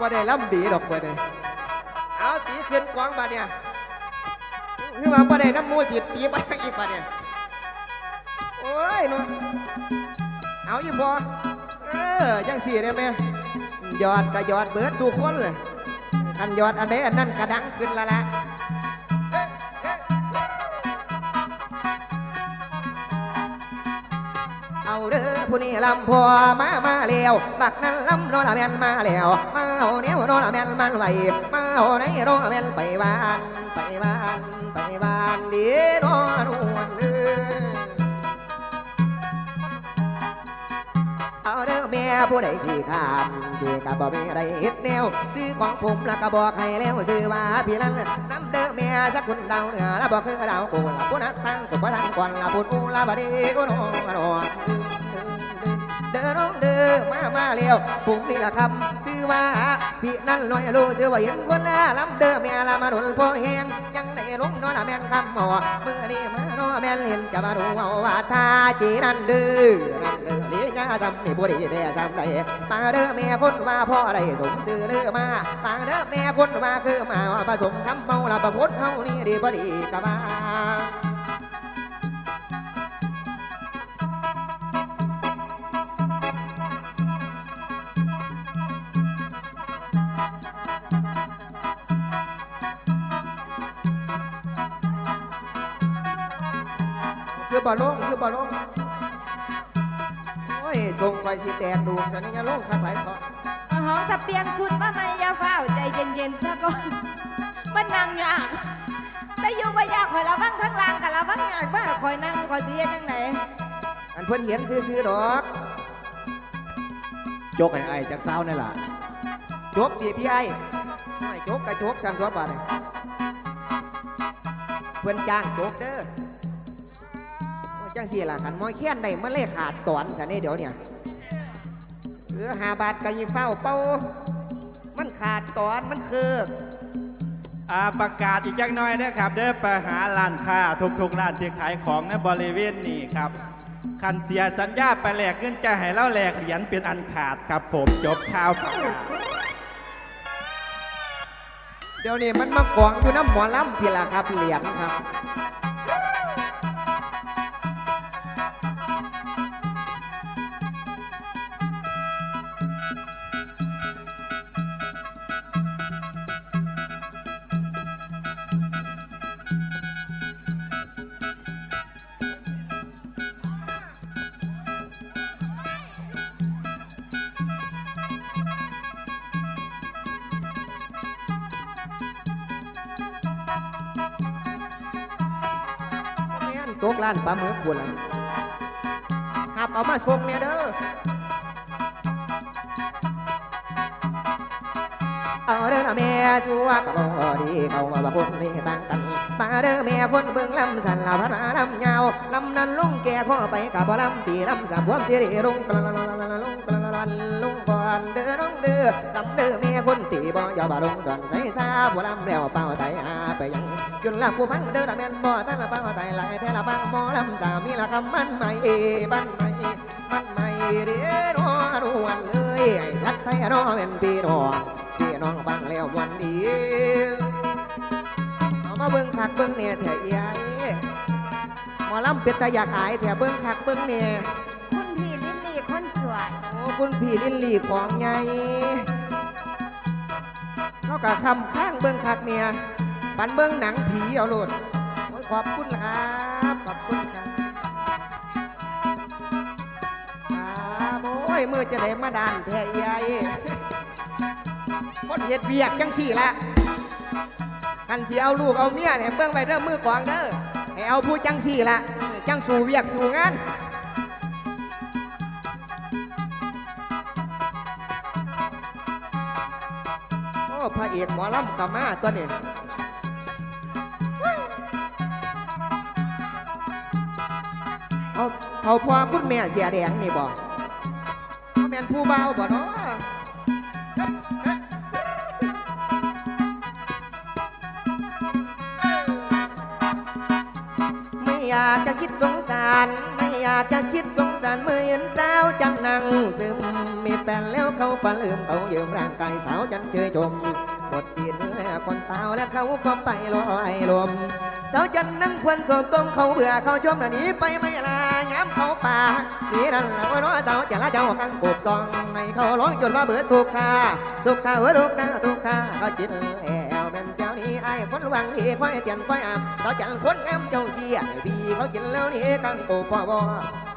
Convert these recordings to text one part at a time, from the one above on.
บ่ได้ล่ำดีดอกบ่ได้เอาตีขึ้นกวางบาดเนี่ยคือว่าบ่ได้น้ำมูสิตีบ่ได้อีกบาดเนี่ยโอ้ยเนาะเอาอีพอเออจังสี่ได้ไหมยอดก็ยอดเบิดสู่คนเลยคันยอดอันใดอันนั้นกระดังขึ้นละละเอาเด้อผู้นี้ลำพอมามาแล้วบักนั้นลำโนละแมนมาแล้ว เอาเนี้ยโนละแม่นมันไหวมาเอาไหนโนละแม่นไปบ้านไปบ้านไปบ้านดีโนนวลเด้อเอาเด้อแม่ผู้ใดที่ข้ามที่กับบ่มีอะไรเฮ็ดแนวซื้อของผมแล้วก็บอกให้แล้วซื้อว่าพี่ลังน้ำเด้อแม่สักคนดาวเหนือแล้วบอกคือดาวกูละผู้นักตั้งกูบ่ทังก่อนละพูดอูละบดีกูโนโน เด้อน้องเด้อมามาแล้วปุ่มนี่ละคำซื้อว่าพี่นั่นลอยรู้ซื้อว่าเห็นคนละลำเด้อแม่ละมาดนพ่อแห้งยังได้ลงนอนละแม่นคำหมอเมื่อนี้มาโนแม่นเห็นจะมาดูเอาว่าทาจีนั่นเด้อนั่นเด้อเลี้ยงซ้ำนี่บ่ได้แต่ซ้ำใดมาเด้อแม่คนว่าพ่อได้สมชื่อเด้อมามาเด้อแม่คนว่าคือมาผสมคำเมาละประพดเฮานี่ดีบ่ดีกะมา บอลงคือบอลงโอ้ยส่งไฟสีแตกดูกสันนี่จะลงข้างไหลเขาเอาห้องถ้าเปลี่ยนชุดมาใหม่อย่าเฝ้าวใจเย็นๆซะก่อนมันนั่งยากแต่อยู่บ่ยากข่อยระวังทั้งล่างกับระวังยากว่าข่อยนั่งข่อยสิเฮ็ดจังไดอันเพิ่นเห็นซื้อๆดอกจกไอ้ไอ้จากเศร้านี่ล่ะจบตีพี่ไอ้ไม่จบกระจบสั่นตัวบาดนี่เพิ่นจ้างจบเด้อโอ้ย จังสี่ล่ะขันมอยเขียนได้มันเลยขาดตอนสันนี่เดี๋ยวเนี่ยเหลือหาบาทก็ยิงเฝ้าเป้ามันขาดตอนมันคืออ่าประกาศอีกจักหน้อยนะครับ เด้อไปหาร้านค้าทุกๆร้านที่ขายของในบริเวณนี้ครับคันเสียสัญญาไปแลกเงินจะให้เล่าแลกเหรียญเป็นอันขาดครับผมจบข่าวครับเดี๋ยวนี้มันมากองอยู่น้ำหมอลำพี่ล่ะครับเหรียญครับ ตกล้านปลาหมึกกูลยหับเอามาส่งเนี่ยเด้อ เอาเด้อนะแม่สัวกะบ่ดีเขาว่าบ่คนนี่ต่างกันมาเด้อแม่คนเบิ่งลำสันลาพนาลำยาวลำนั้นลงแก่ข้อไปกับบ่ลำตีลำสับพวมสิริลงกละละละลละลงกละละละลงก่อนเด้อน้องเด้อลำเด้อแม่คนตีบ่อย่าบ่ลงสอนใส่ซาบ่ลำแล้วเป้าไตอาไปยังจนละผู้พังเด้อละแม่นบ่ตั้งละเป้าไตหลายแท้ละปังหมอลำตามีละคำมันใหม่บ้านใหม่มันใหม่เด้อน้อนวลเอ้ยไอ้สัตว์ไทยน้อเป็นพี่น้อง น้องฟังแล้ววันดีเอามาเบิ่งคักเบิ่งเนี่ยแถใหญ่หมอลำเป็ดตาอยากอายแถเบิ่งคักเบิ่งเนี่ยคุณพี่ลิลลี่คนสวยโอ้คุณพี่ลิลลี่ของใหญ่เขากคำข้างเบิ่งคักเนี่ยปันเบิ่งหนังผีเอาโลดโอ้ยขอบคุณครับขอบคุณครับครับโอ้ยมือจะได้มาดานแท้ใหญ่ คนเฮ็ดเวียกจังสี่ละกันสิเอาลูกเอาเมียเนี่ยเบิ่งไปเด้อมือกวางเด้อให้เอาผู้จังสี่ละจังสู่เวียกสู่งานโอ้พระเอกหมอลำกามาตัวนี้เอาเขาพอคุณแม่เสียแดงนี่บ่เขาแม่นผู้เบาวบ่เนาะากจะคิดสงสารไม่อยากจะคิดสงสารเมื่อเห็นสาวจันนั่งซึมมีแฟนแล้วเขาก็ลืมเขาเยืมร่างกายสาวจันเชยชมหมดสิ้นแล้วคนเฝ้าแล้วเขาก็ไปลอยลมสาวจันนั่งควันสมต้มเขาเบื่อเขาชมหนีไปไม่ลาย้ำเขาป่าหนีนั่นและว่าน้อสาวจะละเจ้ากันปลูกซองให้เขาร้องจนว่าเบิดทุกท่าทุกท่าเออทุกท่าทุกท่าเขาจิตแล้ว คนวังดีคอยเตียนคอยอามสาจังคนงามเจ้าเกี้ยบีเขากินแล้วนี่กันปลูกพ่อบ่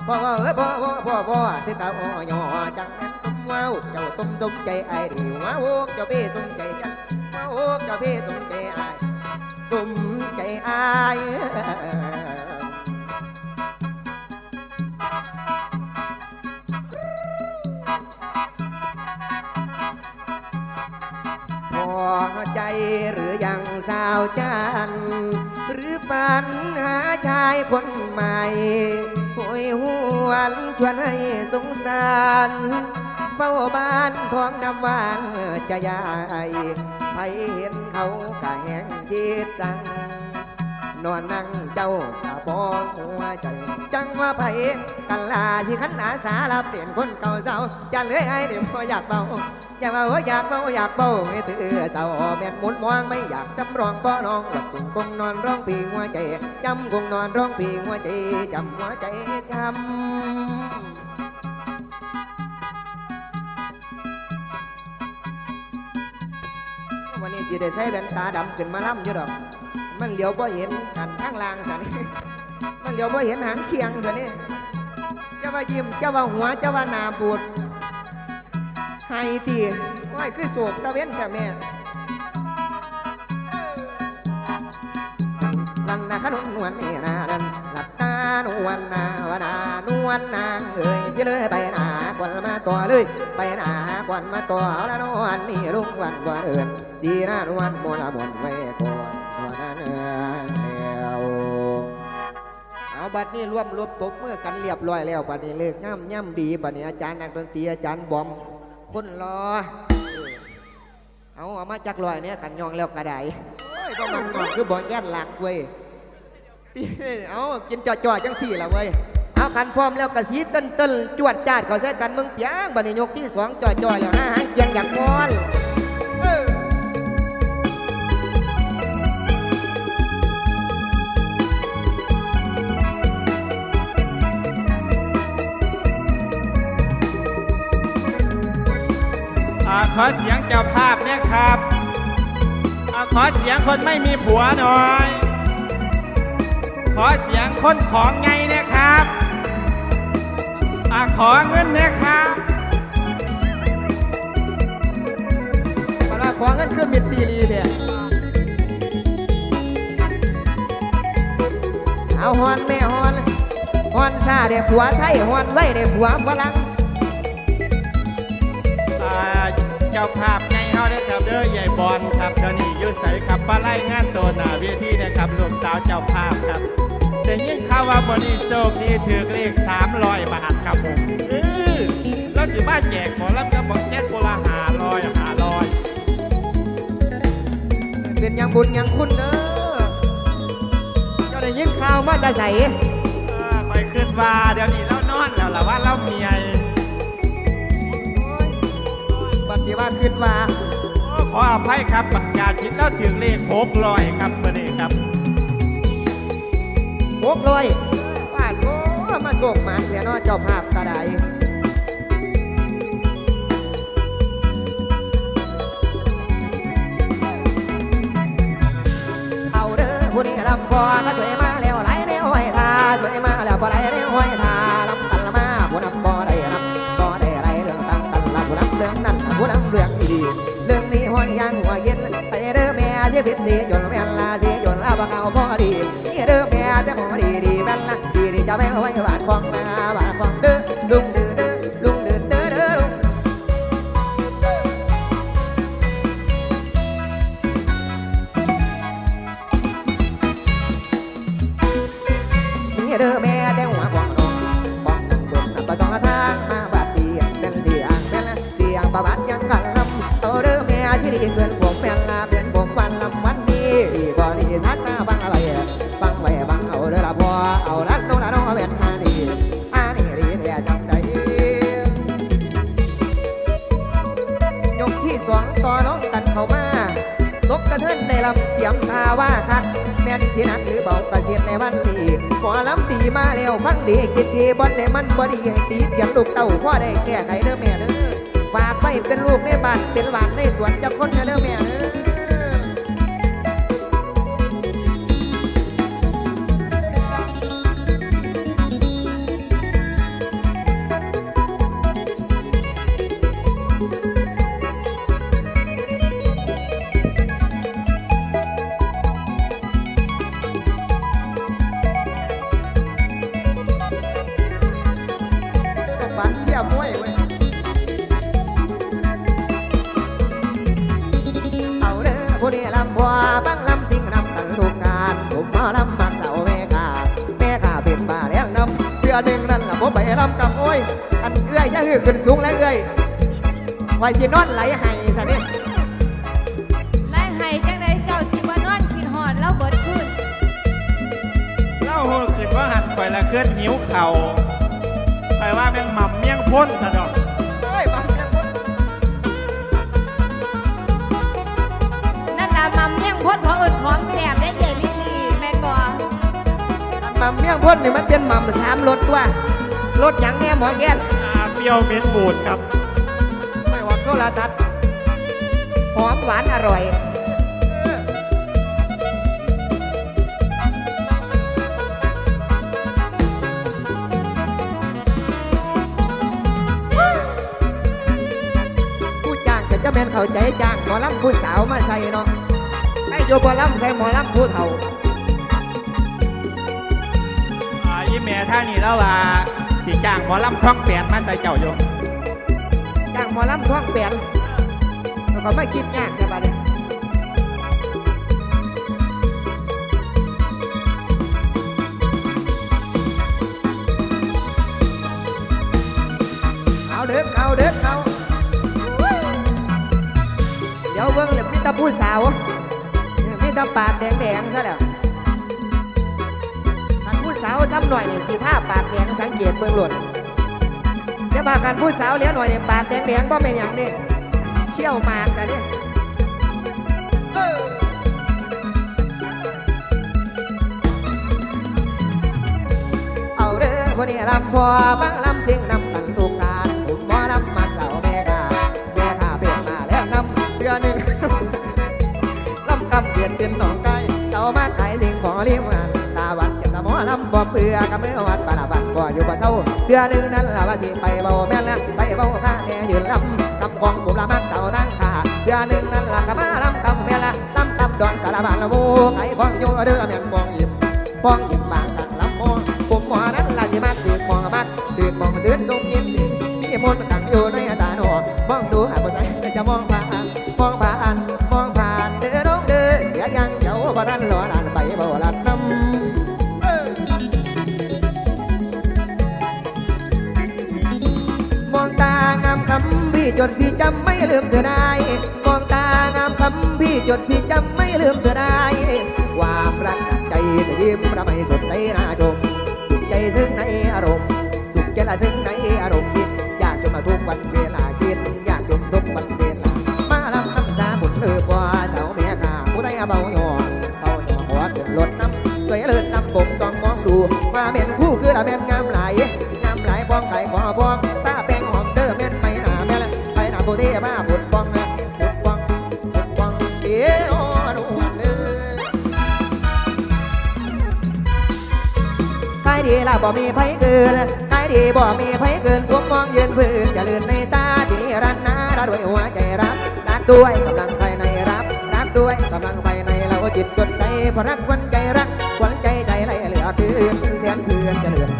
พ่อบ่เออพ่อบ่พ่อบ่ที่เขาอ้อยอจังแม่นตุ้มว้าวเจ้าตุ้มตุ้มใจไอ้ดีว้าวเจ้าเป้สมใจจังว้าวเจ้าเป้สมใจไอ้สมใจไอ้ สาวจันหรือฝันหาชายคนใหม่หวยหวนชวนให้สงสารเฝ้าบ้านท้องน้ำหวานจะยายไปเห็นเขากะแหงคิดสั่ง นอนนั่งเจ้ากะบองหัวใจจังว่าไผกันลาสิขันอาสาลาเปลี่ยนคนเก่าเศร้าจะเลือไอ้เดี๋ยวพออยากเบาอยากเบาอยากเบาอยากเบาไม่ตือเศร้าแม่นหมุนมองไม่อยากจำรองก็น้องวัดจึงคงนอนร้องปีหัวใจจำคงนอนร้องปีหัวใจจำหัวใจจำวันนี้สิได้ใส่แว่นตาดำขึ้นมาล่ำอยู่ดอก มันเหลียวบ่เห็นกันทางล่างสันมันเหลียวบ่เห็นหางเคียงสันนี่เจ้าว่ายิ้มเจ้าว่าหัวเจ้าว่าหนาปูดไห้ตีว้ายคือโศกตะเว้นแต่แม่ลันนาขนุนนวลนี่นานันหลับตานวลนาวานา นวลนางเอ้ยสิเลยไปหนาก่อนมาตัวเลย ไปหนาก่อนมาตัวเอาละนวลนี่ลุงวันกว่าเอื่นสีหน้านวลมวละมวนไว้ก่อน บัดนี้ร่วมรวบตบมือกันเรียบร้อยแล้วบัดนี้เลิกย่ำย่ำดีบัดนี้อาจารย์นักดนตรีอาจารย์บอมคนรอ เอาเอามาจักลอยเนี่ยขันยองแล้วกระไดโอ้ยก็มันยองคือบอแก้นหลักเว้ยเอากินจ่อๆจังสี่ละเว้ยเอาขันพร้อมแล้วกระสีเต้นเต้นจวดจาดเขาใส่กันมึงเปียงบัดนี้ยกที่สองจ่อๆแล้วนะหางเสียงอย่างมอน ขอเสียงเจ้าภาพเนี่ยครับอาขอเสียงคนไม่มีผัวหน่อย ขอเสียงคนของไงเนี่ยครับอาขอเงินเนี่ยครับมาละขอเงินขึ้นมิดซีรีเนี่ยเอาฮอนแม่ฮอนฮอนซาเด็ผัวไทยฮอนไว้เด็ผัวฝรั่ง เจ้าภาพไงเฮาเด้ครับเด้อใหญ่บอลครับเดี๋ยวนี้อยุ่ใสครับปลาไล่งานตัวหน้าเวทีนะครับลูกสาวเจ้าภาพครับแต่ยิ่งข่าวว่าบริโชคดีถือเลข300บาทครับผมเออแล้วสิมาแจกหมอลำกับบอกแจ๊กโบราหาลอยหาลอยเป็นยังบุญยังคุณเด้อเจ้าได้ยินข่าวมาจะใส่อ่าคอยขึ้นว่าเดี๋ยวนี้เรานอนแล้วล่ะว่าเราเมีย บัดสิว่าขึ้นว่าโอ้ขออภัยครับประกาศผิดแล้วถึงเลขหกร้อยครับมื่อนี้ครับหกร้อยบาทโอ้มาโศกหมันเสียเนอเจ้าภาพกระไดเอาเด้อผู้นี้ลำพอก็สวยมาแล้วไหลในห้อยทาสวยมาแล้วพอไหลในห้อยทา ห้อยยังหัวเย็นไปเด้อแม่เสียพิษสีจนแม่ลาสีจนลาบ่เอาพอดีเด้อแม่จะหอดีดีแม่ละดีดีจะไม่ไว้บาดของนา ที่สองต่อน้องกันเข้ามาตกกระเทินในลำเตียมตาว่าคักแม่นสินักหรือเบากระเสียดในวันนี้หมอลำดีมาแล้วฟังดีคิดทีบอนในมันบอดีให้ตีเตียมลูกเต่าพ่อได้แก้ไขเด้อแม่เด้อฝากไว้เป็นลูกในบ้านเป็นหวานในสวนจะคนเด้อแม่เด้อื้อขึ้นสูงแล้วเอื้ยไว้สินอนไหลให้ซะนี่นายให้จังไดเจ้าสิบ่นอนคิดฮอดแล้วเบิดคืนเล่าโหขึ้นว่าหันข่อยละเคลื่อนหิวเข่าไปว่าแม่งหม่ำเมี่ยงพ่นซะดอกโอ้ยบังยังนั่นล่ะมัมยังพ้นเพราะเอิ้นของแซ่บได้เยลิลีแม่นบ่อันมัมเมี่ยงพ่นนี่มันเป็นมัมสามรสตัวรสหยังแน่หมอแก้น ปรี้ยวเหม็นบูดครับ ไม่ว่าโทรทัศน์หอมหวานอร่อยเออผู้จ้างก็จะเป็นเข้าใจจ้างหมอลำผู้สาวมาใส่เนาะไอ้โยบอลำใส่หมอลำผู้เฒ่าอ่าอีแม่ท่างนี้แล้วว่า สีจ้างหมอลำท้องแปดมาใส่เจ้าอยู่จ้างหมอลำท้องเปลี่ยนแล้วก็ไม่คิดยากแต่บัดนี้เอาเด็กเอาเด็กเอาเดี๋ยวเบิ่งเลยมีแตาผู้สาวมีแตาปากแดงๆซะแล้วอันผู้ สาวทำหน่อยนี่สีท่าปากแดงสังเกตเบิ่งหล่นเดี๋ยวมากันผู้สาวเลี้ยหน่อยเนี่ยปากแดงๆก็เป็นอย่างนี้เชี่ยวมากซะนี่เออเอาเด้อคนนี้ลำพอบังลำเสียงนำกันทุกการผมหมอลำมาเสาแม่กาแม่ข้าเป็นมาแล้วนำเดือนหนึ่งลำกำเปลี่ยนเป็นหนองไก่เต่ามาขายสิ่งของเลี้ยงมันตาวันเจ็บตาหมอลำ บ่เบื่อกับมือวัดปานาบันก็อยู่บ่เศร้าเดือนหนึ่งนั้นละว่าสิไปเบาแม่นละไปเบาข้าแน่ยืนลำลำกองกลุ่มละมักเสาตั้งขาเดือนหนึ่งนั้นละกะมาลำกำแม่นละลำตำดอนกาละบานละโมไข่ควงโยเด้อแม่นปองหยิบปองหยิบบางกันลำโมผมหมอนั้นละสิมักตื่นมองมักตื่นมองซื้นตรง จดพี่จำไม่ลืมเธอได้ มองตางามคำพี่จดพี่จำไม่ลืมเธอได้ความรักใจจะยิ้มระไม่สดใสน่าชมสุขใจซึ่งในอารมณ์ สุขใจละซึ่งในอารมณ์คิดอยากจนมาทุกวันเวลากินอยากจนทุกวันเวลามาลำน้ำสาบุญเลือกว่าเสาเมียขาผู้ใดเบาหยอเบาหยอหัวขึ้นรถน้ำสวยเลิศน้ำกลมจองมองดูมาเป็นคู่คือละแม่นงามไหลงามไหลบ้องไก่ขอบ้อง ดีละบ่มีไผเกินขายดีบ่มีไผเกินพวกมองยืนพื้นอย่าลืนในตาที่นี่รันนารักด้วยหัวใจรักรักด้วยกำลังภายในรับ รักด้วยกำลังภายในเราจิตสดใจเพราะรักควันใจรักควันใจใจไหลเหลือคืนแสนเพื่อนจะเลื่อ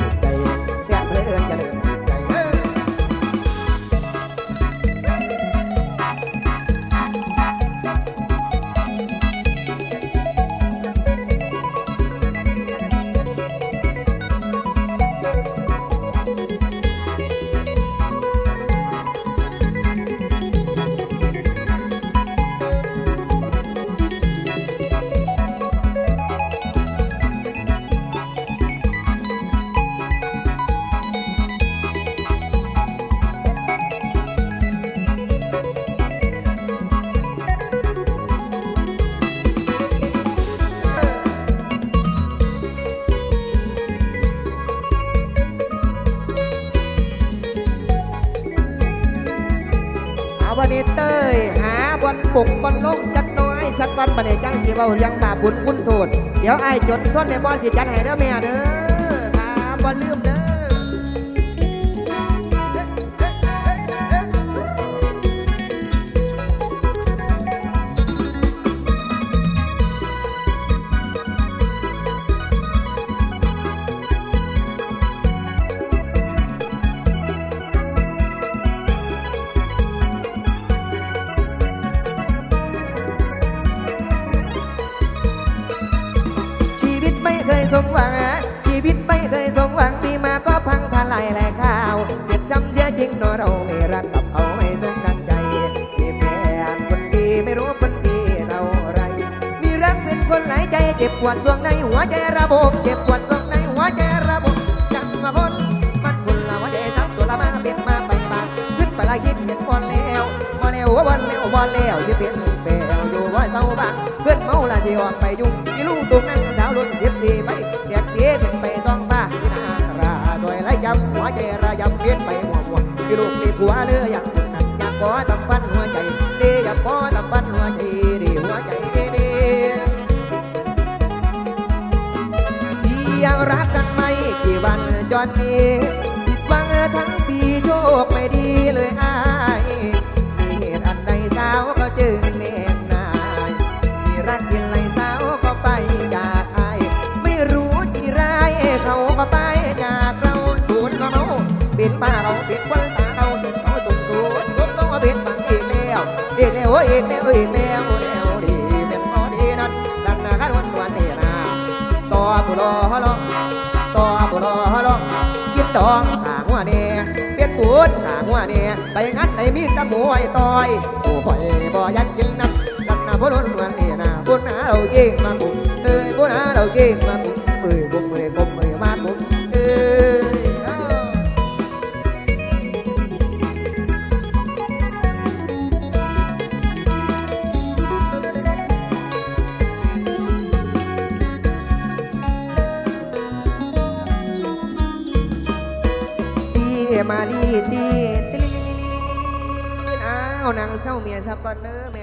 าบอลบุกบอลลงจักน้อย สักวันบันเดจังสีเบาเรียงบาปบุญคุณโทษ เดี๋ยวไอ้จดต้นในบอลสิจัดให้เด้อแม่เด้อครับบอลลืม ปวดส่วงในหัวใจระบมเจ็บปวดส่วงในหัวใจระบมจังมาคนมันคุณละหัวใจสับตัวละมาเป็นมาไปบางขึ้นไปละคิดเห็นบอลแล้วบอลแล้วบอลแล้วบอลแล้วที่เป็นเปลวอยู่ว่าเศร้าบางเพื่อนเมาละสิออกไปยุ่งที่ลูกตุกนั่งสาวรุ่นสิบสี่ไปเรียกเสียเป็นไปซองฟ้าที่นาราโดยไรยำหัวใจระยำเวียนไปหัวหัวที่ลูกมีผัวเรืออยากคุณนั่นอยากขอตำฟันหัว อีกแล้วอีกแล้วแล้วดีเป็นพอดีนั้นดังนาคาวันวันนี้นะต่อผู้รอลองต่อผู้รอลองคิดดองหางหัวเนียเปลี่ยนปูดหางหัวเนียไปงั้นในมีดตะหมวยต่อยผู้ข่อยบ่อยันกินน้ำกันนาผู้รนวันนี้นะบุญหาเราเก่งมาบุญเอ้ยบุญหาเราเก่งมาบุญเอ้ยบุญ ตีตีอ้าวนางเศร้าเมียสับก่อนเด้อแม